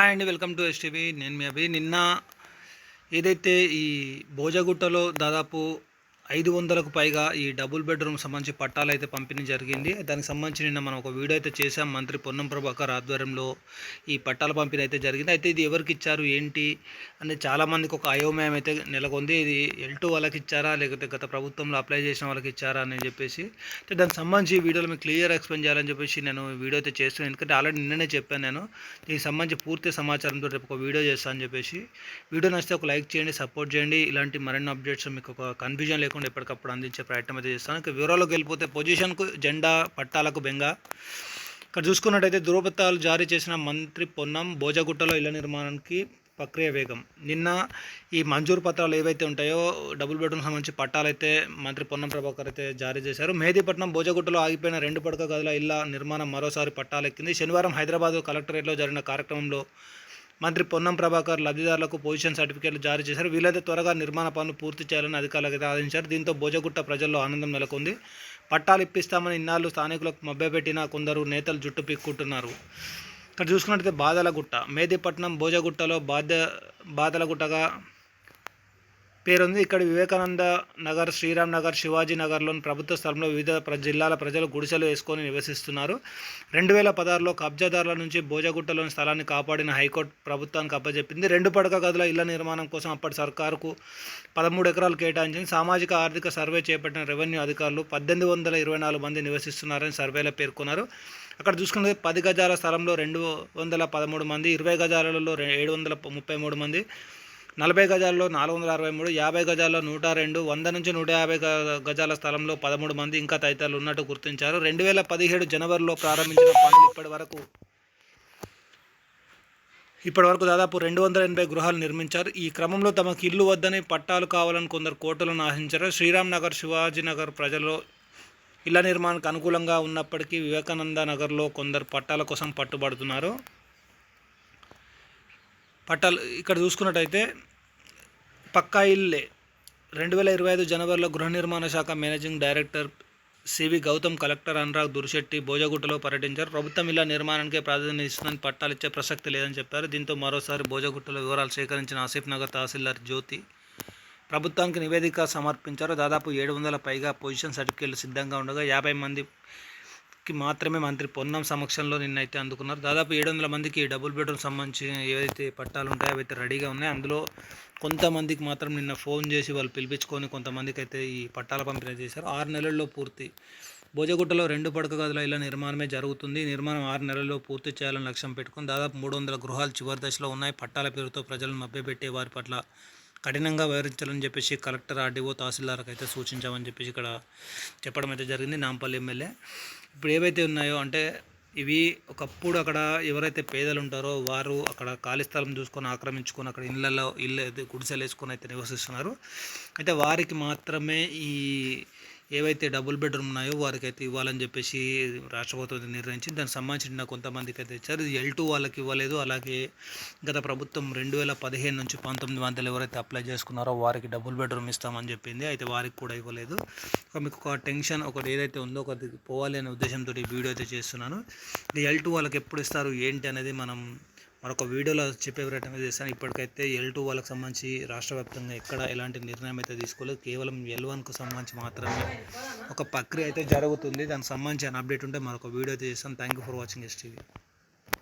Hi అండి welcome to STV నేను మీ అభి. నిన్న ఏదైతే ఈ భోజగుట్టలో దాదాపు ఐదు వందలకు పైగా ఈ డబుల్ బెడ్రూమ్ సంబంధించి పట్టాలు అయితే పంపిణీ జరిగింది. దానికి సంబంధించి నిన్న మనం ఒక వీడియో అయితే చేసాం మంత్రి పొన్నం ప్రభాకర్ ఆధ్వర్యంలో ఈ పట్టాల పంపిణీ అయితే జరిగింది. అయితే ఇది ఎవరికి ఇచ్చారు? ఏంటి? అని చాలామందికి ఒక అయోమయం అయితే నెలకొంది. ఇది ఎల్ టూ వాళ్ళకి ఇచ్చారా? లేకపోతే గత ప్రభుత్వంలో అప్లై చేసిన వాళ్ళకి ఇచ్చారా? అని చెప్పేసి. అయితే దానికి సంబంధించి ఈ వీడియోలో మీకు క్లియర్ ఎక్స్ప్లెయిన్ చేయాలని చెప్పేసి నేను వీడియో అయితే చేస్తున్నాను. ఎందుకంటే ఆల్రెడీ నిన్ననే చెప్పాను నేను. దీనికి సంబంధించి పూర్తి సమాచారంతో రేపు ఒక వీడియో చేస్తాను అని చెప్పేసి. వీడియో నచ్చితే ఒక లైక్ చేయండి సపోర్ట్ చేయండి. ఇలాంటి మరిన్ని అప్డేట్స్ మీకు ఒక కన్ఫ్యూజన్ లేకుండా ఎప్పటికప్పుడు అందించే ప్రయత్నం అయితే చేస్తాను. ఇక వివరాల్లోకి వెళ్ళిపోతే పొజిషన్కు జెండా పట్టాలకు బెంగ. ఇక్కడ చూసుకున్నట్టయితే ధృవపత్రాలు జారీ చేసిన మంత్రి పొన్నం భోజగుట్టలో ఇళ్ళ నిర్మాణానికి ప్రక్రియ వేగం. నిన్న ఈ మంజూరు పత్రాలు ఏవైతే ఉంటాయో డబుల్ బెడ్రూమ్ సంబంధించి పట్టాలు అయితే మంత్రి పొన్నం ప్రభాకర్ అయితే జారీ చేశారు. మెహదీపట్నం భోజగుట్టలో ఆగిపోయిన రెండు పడక గదుల ఇళ్ళ నిర్మాణం మరోసారి పట్టాలెక్కింది. శనివారం హైదరాబాద్ కలెక్టరేట్లో జరిగిన కార్యక్రమంలో మంత్రి పొన్నం ప్రభాకర్ లబ్ధిదారులకు పొజిషన్ సర్టిఫికేట్లు జారీ చేశారు. వీలైతే త్వరగా నిర్మాణ పనులు పూర్తి చేయాలని అధికారులకు ఆదేశించారు. దీంతో భోజగుట్ట ప్రజల్లో ఆనందం నెలకొంది. పట్టాలు ఇప్పిస్తామని ఇన్నాళ్ళు స్థానికులకు మభ్యపెట్టిన కొందరు నేతలు జుట్టు పిక్కుంటున్నారు ఇక్కడ చూసుకున్నట్టయితే బాదలగుట్ట మేదిపట్నం భోజగుట్టలో బాధ్య బాదలగుట్టగా పేరుంది. ఇక్కడ వివేకానంద నగర్ శ్రీరామ్ నగర్ శివాజీ నగర్లోని ప్రభుత్వ స్థలంలో వివిధ ప్ర జిల్లాల ప్రజలు గుడిసెలు వేసుకొని నివసిస్తున్నారు. రెండు వేల పదహారులో కబ్జాదారుల నుంచి భోజగుట్టలోని స్థలాన్ని కాపాడిన హైకోర్టు ప్రభుత్వానికి అప్పజెప్పింది. రెండు పడక గదుల ఇళ్ళ నిర్మాణం కోసం అప్పటి సర్కారుకు పదమూడు ఎకరాలు కేటాయించింది. సామాజిక ఆర్థిక సర్వే చేపట్టిన రెవెన్యూ అధికారులు పద్దెనిమిది వందల ఇరవై నాలుగు మంది నివసిస్తున్నారని సర్వేలో పేర్కొన్నారు. అక్కడ చూసుకుంటే పది గజాల స్థలంలో రెండు వందల పదమూడు మంది ఇరవై గజాలలో ఏడు వందల ముప్పై మూడు మంది నలభై గజాల్లో నాలుగు వందల అరవై మూడు యాభై గజాల్లో నూట రెండు వంద నుంచి నూట యాభై గజాల స్థలంలో పదమూడు మంది ఇంకా తదితరులు ఉన్నట్టు గుర్తించారు. రెండు వేల పదిహేడు జనవరిలో ప్రారంభించిన పనులు ఇప్పటి వరకు ఇప్పటి వరకు దాదాపు రెండు వందల ఎనభై గృహాలు నిర్మించారు. ఈ క్రమంలో తమకు ఇల్లు వద్దని పట్టాలు కావాలని కొందరు కోర్టులను ఆశించారు. శ్రీరామ్ నగర్ శివాజీనగర్ ప్రజలు ఇళ్ళ నిర్మాణానికి అనుకూలంగా ఉన్నప్పటికీ వివేకానంద నగర్లో కొందరు పట్టాల కోసం పట్టుబడుతున్నారు. పట్టాలు ఇక్కడ చూసుకున్నట్టయితే పక్కా ఇల్లే. రెండు వేల ఇరవై ఐదు జనవరిలో గృహ నిర్మాణ శాఖ managing director CV Gautam collector Anurag Durishetti భోజగుట్టలో పర్యటించారు. ప్రభుత్వం ఇలా నిర్మాణానికి ప్రాధాన్యత ఇస్తుందని పట్టాలు ఇచ్చే ప్రసక్తి లేదని చెప్పారు. దీంతో మరోసారి భోజగుట్టలో వివరాలు సేకరించిన ఆసిఫ్ నగర్ తహసీల్దార్ జ్యోతి ప్రభుత్వానికి నివేదిక సమర్పించారు. దాదాపు ఏడు వందల పైగా పొజిషన్ సర్టిఫికేట్లు సిద్ధంగా ఉండగా యాభై మంది కి మాత్రమే మంత్రి పొన్నం సమక్షంలో నిన్నైతే అందుకున్నారు. దాదాపు ఏడు వందల మందికి డబుల్ బెడ్రూమ్ సంబంధించిన ఏవైతే పట్టాలు ఉంటాయో అవైతే రెడీగా ఉన్నాయి. అందులో కొంతమందికి మాత్రం నిన్న ఫోన్ చేసి వాళ్ళు పిలిపించుకొని కొంతమందికి అయితే ఈ పట్టాల పంపిణీ చేశారు. ఆరు నెలల్లో పూర్తి. భోజగుట్టలో రెండు పడక గదుల ఇళ్ళ నిర్మాణమే జరుగుతుంది. నిర్మాణం ఆరు నెలల్లో పూర్తి చేయాలని లక్ష్యం పెట్టుకుని దాదాపు మూడు వందల గృహాలు చివరి దశలో ఉన్నాయి. పట్టాల పేరుతో ప్రజలను మభ్యపెట్టే వారి పట్ల కఠినంగా వ్యవహరించాలని చెప్పేసి కలెక్టర్ ఆర్డీఓ తహసీల్దార్కి అయితే సూచించామని చెప్పేసి ఇక్కడ చెప్పడం అయితే జరిగింది. నాంపల్లి ఎమ్మెల్యే. ఇప్పుడు ఏవైతే ఉన్నాయో అంటే ఇవి ఒకప్పుడు అక్కడ ఎవరైతే పేదలు ఉంటారో వారు అక్కడ ఖాళీ స్థలం చూసుకొని ఆక్రమించుకొని అక్కడ ఇళ్ళల్లో ఇల్లు అయితే గుడిసెలు వేసుకొని అయితే నివసిస్తున్నారు. అయితే వారికి మాత్రమే ఈ ఏవైతే డబుల్ బెడ్రూమ్ ఉన్నాయో వారికి అయితే ఇవ్వాలని చెప్పేసి రాష్ట్ర ప్రభుత్వం నిర్ణయించి దానికి సంబంధించిన కొంతమందికి అయితే ఇచ్చారు. ఇది ఎల్ టూ వాళ్ళకి ఇవ్వలేదు. అలాగే గత ప్రభుత్వం రెండు వేల పదిహేను నుంచి పంతొమ్మిది వందలు ఎవరైతే అప్లై చేసుకున్నారో వారికి డబుల్ బెడ్రూమ్ ఇస్తామని చెప్పింది. అయితే వారికి కూడా ఇవ్వలేదు. మీకు ఒక టెన్షన్ ఒకటి ఏదైతే ఉందో ఒకటి పోవాలి అనే ఉద్దేశంతో ఈ వీడియో అయితే చేస్తున్నాను. ఇది ఎల్ టూ వాళ్ళకి ఎప్పుడు ఇస్తారు? ఏంటి అనేది మనం మరొక వీడియోలో చెప్పే ప్రయత్నం చేస్తాను ఇప్పటికైతే ఎల్ టూ వాళ్ళకి సంబంధించి రాష్ట్ర వ్యాప్తంగా ఎక్కడ ఎలాంటి నిర్ణయం అయితే తీసుకోలేదు. కేవలం ఎల్ వన్కు సంబంధించి మాత్రమే ఒక ప్రక్రియ అయితే జరుగుతుంది. దానికి సంబంధించిన అప్డేట్ ఉంటే మరొక వీడియో అయితే చేస్తాను. Thank you for watching S TV